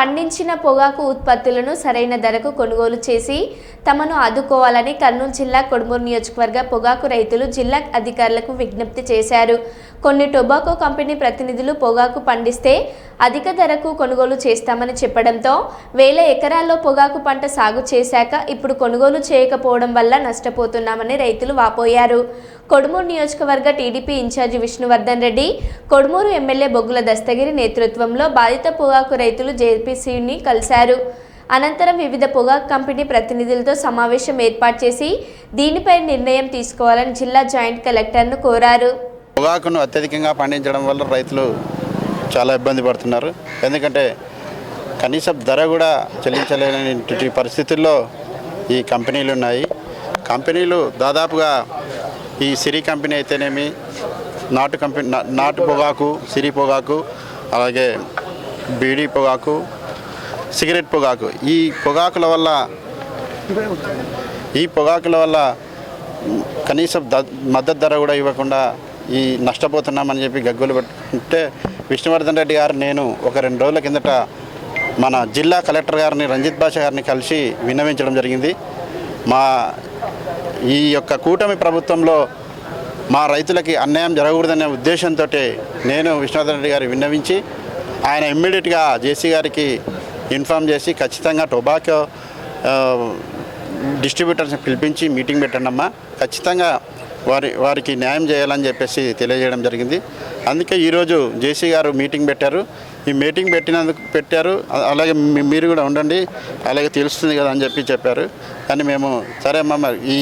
పండించిన పొగాకు ఉత్పత్తులను సరైన ధరకు కొనుగోలు చేసి తమను ఆదుకోవాలని కర్నూలు జిల్లా కొడుమూరు నియోజకవర్గ పొగాకు రైతులు జిల్లా అధికారులకు విజ్ఞప్తి చేశారు. కొన్ని టొబాకో కంపెనీ ప్రతినిధులు పొగాకు పండిస్తే అధిక ధరకు కొనుగోలు చేస్తామని చెప్పడంతో వేల ఎకరాల్లో పొగాకు పంట సాగు చేశాక ఇప్పుడు కొనుగోలు చేయకపోవడం వల్ల నష్టపోతున్నామని రైతులు వాపోయారు. కొడుమూరు నియోజకవర్గ TDP in charge Vishnuvardhan Reddy Kodumuru MLA Boggula Dastagiri నేతృత్వంలో బాధిత పొగాకు రైతులు జేపీసీని కలిశారు. అనంతరం వివిధ పొగాకు కంపెనీ ప్రతినిధులతో సమావేశం ఏర్పాటు చేసి దీనిపై నిర్ణయం తీసుకోవాలని జిల్లా జాయింట్ కలెక్టర్ను కోరారు. పొగాకును అత్యధికంగా పండించడం వల్ల రైతులు చాలా ఇబ్బంది పడుతున్నారు. ఎందుకంటే కనీసం ధర కూడా చెల్లించలేనటువంటి పరిస్థితుల్లో ఈ కంపెనీలు ఉన్నాయి. కంపెనీలు దాదాపుగా ఈ సిరి కంపెనీ అయితేనేమి నాటు కంపెనీ నాటు పొగాకు సిరి పొగాకు అలాగే బీడీ పొగాకు సిగరెట్ పొగాకు ఈ పొగాకుల వల్ల ఈ పొగాకుల వల్ల కనీసం ద మద్దతు ధర కూడా ఇవ్వకుండా ఈ నష్టపోతున్నామని చెప్పి గగ్గులు పెట్టుకుంటే విష్ణువర్ధన్ రెడ్డి గారు నేను ఒక రెండు రోజుల కిందట మన జిల్లా కలెక్టర్ గారిని రంజిత్ భాష గారిని కలిసి విన్నవించడం జరిగింది. మా ఈ యొక్క కూటమి ప్రభుత్వంలో మా రైతులకి అన్యాయం జరగకూడదనే ఉద్దేశంతో నేను విష్ణువర్ధన్ రెడ్డి గారు విన్నవించి ఆయన ఇమ్మీడియట్గా జేసీ గారికి ఇన్ఫామ్ చేసి ఖచ్చితంగా టొబాకో డిస్ట్రిబ్యూటర్స్ని పిలిపించి మీటింగ్ పెట్టండమ్మా. ఖచ్చితంగా వారి వారికి న్యాయం చేయాలని చెప్పేసి తెలియజేయడం జరిగింది. అందుకే ఈరోజు జేసీ గారు మీటింగ్ పెట్టారు. ఈ మీటింగ్ పెట్టినందుకు పెట్టారు. అలాగే మీరు కూడా ఉండండి. అలాగే తెలుస్తుంది కదా అని చెప్పి చెప్పారు. కానీ మేము సరే అమ్మ మరి ఈ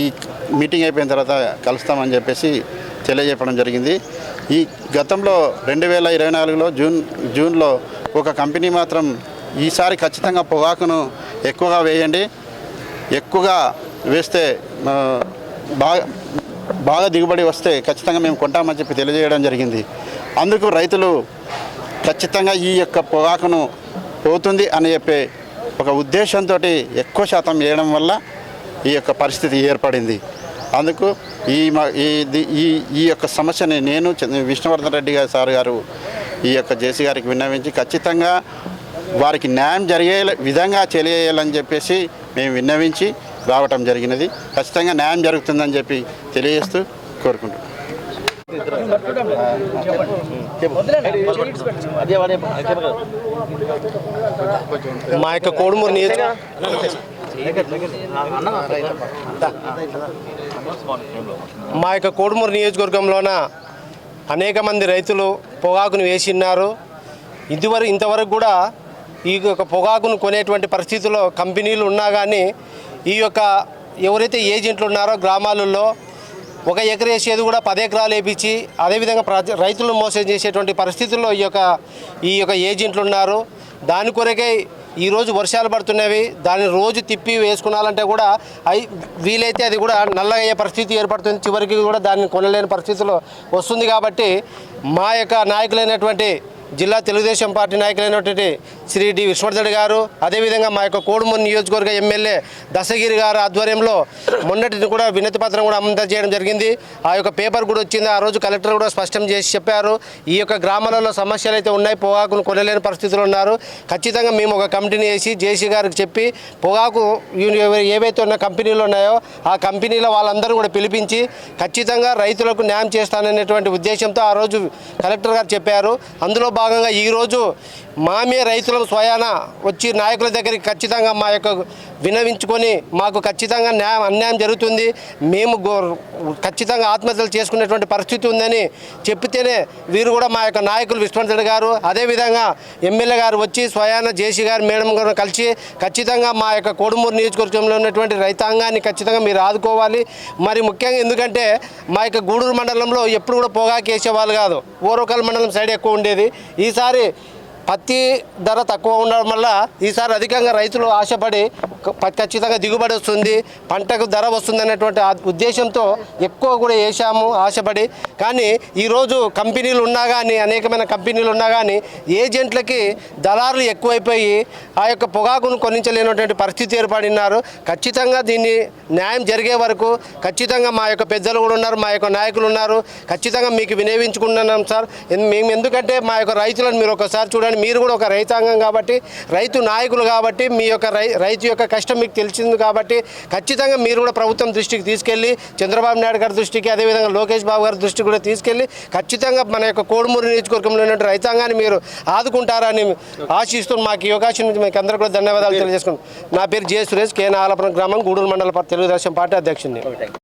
మీటింగ్ అయిపోయిన తర్వాత కలుస్తామని చెప్పేసి తెలియజెప్పడం జరిగింది. ఈ గతంలో రెండు వేల ఇరవై నాలుగులో జూన్ జూన్లో ఒక కంపెనీ మాత్రం ఈసారి ఖచ్చితంగా పొగాకును ఎక్కువగా వేయండి. ఎక్కువగా వేస్తే బాగా బాగా దిగుబడి వస్తే ఖచ్చితంగా మేము కొంటామని చెప్పి తెలియజేయడం జరిగింది. అందుకు రైతులు ఖచ్చితంగా ఈ యొక్క పొగాకును పోతుంది అని చెప్పే ఒక ఉద్దేశంతో ఎక్కువ శాతం వేయడం వల్ల ఈ యొక్క పరిస్థితి ఏర్పడింది. అందుకు ఈ మ- ఈ ఈ ఈ యొక్క సమస్యని నేను విష్ణువర్ధన్ రెడ్డి గారు సార్ గారు ఈ యొక్క జేసీ గారికి విన్నవించి ఖచ్చితంగా వారికి న్యాయం జరిగే విధంగా తెలియాలని చెప్పేసి మేము విన్నవించి రావటం జరిగినది. ఖచ్చితంగా న్యాయం జరుగుతుందని చెప్పి తెలియజేస్తూ కోరుకుంటున్నాను మా యొక్క కోడుమూరు నియోజక మా యొక్క కోడుమూరు నియోజకవర్గంలోన అనేక మంది రైతులు పొగాకును వేసిన్నారు ఇదివరకు ఇంతవరకు కూడా ఈ యొక్క పొగాకును కొనేటువంటి పరిస్థితుల్లో కంపెనీలు ఉన్నా కానీ ఈ యొక్క ఎవరైతే ఏజెంట్లు ఉన్నారో గ్రామాలలో ఒక ఎకర వేసేది కూడా పది ఎకరాలు వేపించి అదేవిధంగా ప్ర రైతులను మోసం చేసేటువంటి పరిస్థితుల్లో ఈ యొక్క ఈ యొక్క ఏజెంట్లు ఉన్నారు. దాని కొరకై ఈరోజు వర్షాలు పడుతున్నవి. దాన్ని రోజు తిప్పి వేసుకున్నాలంటే కూడా అయి వీలైతే అది కూడా నల్లగయ్యే పరిస్థితి ఏర్పడుతుంది. చివరికి కూడా దాన్ని కొనలేని పరిస్థితిలో వస్తుంది కాబట్టి మా యొక్క నాయకులైనటువంటి జిల్లా తెలుగుదేశం పార్టీ నాయకులైనటువంటి శ్రీ డి విశ్వవర్ధన్ గారు అదేవిధంగా మా యొక్క కోడుమూరు నియోజకవర్గ ఎమ్మెల్యే దశగిరి గారు ఆధ్వర్యంలో మొన్నటిని కూడా వినతి పత్రం కూడా అందజేయడం జరిగింది. ఆ యొక్క పేపర్ కూడా వచ్చింది. ఆ రోజు కలెక్టర్ కూడా స్పష్టం చేసి చెప్పారు. ఈ యొక్క గ్రామాలలో సమస్యలు అయితే ఉన్నాయి. పొగాకును కొనలేని పరిస్థితులు ఉన్నారు. ఖచ్చితంగా మేము ఒక కమిటీని వేసి జేసీ గారికి చెప్పి పొగాకు ఏవైతే ఉన్న కంపెనీలు ఉన్నాయో ఆ కంపెనీల వాళ్ళందరూ కూడా పిలిపించి ఖచ్చితంగా రైతులకు న్యాయం చేస్తాననేటువంటి ఉద్దేశంతో ఆ రోజు కలెక్టర్ గారు చెప్పారు. అందులో భాగంగా ఈరోజు మామే మంత్రులు స్వయాన వచ్చి నాయకుల దగ్గరికి ఖచ్చితంగా మా యొక్క వినవించుకొని మాకు ఖచ్చితంగా న్యాయం అన్యాయం జరుగుతుంది. మేము గో- ఖచ్చితంగా ఆత్మహత్యలు చేసుకునేటువంటి పరిస్థితి ఉందని చెప్తేనే వీరు కూడా మా యొక్క నాయకులు విశ్వనాథ్ గారు అదేవిధంగా ఎమ్మెల్యే గారు వచ్చి స్వయాన జేసీ గారు మేడం గారు కలిసి ఖచ్చితంగా మా యొక్క కోడుమూరు నియోజకవర్గంలో ఉన్నటువంటి రైతాంగాన్ని ఖచ్చితంగా మీరు ఆదుకోవాలి. మరి ముఖ్యంగా ఎందుకంటే మా యొక్క గూడూరు మండలంలో ఎప్పుడు కూడా పొగాకు వేసేవాళ్ళు కాదు. ఓరోకల్ మండలం సైడ్ ఎక్కువ ఉండేది. ఈసారి పత్తి ధర తక్కువ ఉండడం వల్ల ఈసారి అధికంగా రైతులు ఆశపడి ఖచ్చితంగా దిగుబడి వస్తుంది పంటకు ధర వస్తుంది అనేటువంటి ఉద్దేశంతో ఎక్కువ కూడా వేసాము ఆశపడి. కానీ ఈరోజు కంపెనీలు ఉన్నా కానీ అనేకమైన కంపెనీలు ఉన్నా కానీ ఏజెంట్లకి దళారులు ఎక్కువైపోయి ఆ యొక్క పొగాకును కొనించలేనటువంటి పరిస్థితి ఏర్పడినారు. ఖచ్చితంగా దీన్ని న్యాయం జరిగే వరకు ఖచ్చితంగా మా యొక్క పెద్దలు కూడా ఉన్నారు మా యొక్క నాయకులు ఉన్నారు. ఖచ్చితంగా మీకు వినియోగించుకున్నాం సార్. మేము ఎందుకంటే మా యొక్క రైతులను మీరు ఒకసారి చూడండి. మీరు కూడా ఒక రైతాంగం కాబట్టి రైతు నాయకులు కాబట్టి మీ యొక్క రై రైతు యొక్క కష్టం మీకు తెలిసింది కాబట్టి ఖచ్చితంగా మీరు కూడా ప్రభుత్వం దృష్టికి తీసుకెళ్ళి చంద్రబాబు నాయుడు గారి దృష్టికి అదేవిధంగా లోకేష్ బాబు గారి దృష్టికి కూడా తీసుకెళ్ళి ఖచ్చితంగా మన యొక్క కోడుమూరు నియోజకవర్గంలో ఉన్నటువంటి రైతాంగాన్ని మీరు ఆదుకుంటారని ఆశిస్తూ మాకు ఈ అవకాశం నుంచి మీకు అందరూ కూడా ధన్యవాదాలు తెలియజేసుకుంటాం నా పేరు జే సురేష్ కే నాగలాపురం గ్రామం గూడూరు మండల తెలుగుదేశం పార్టీ అధ్యక్షుడిని.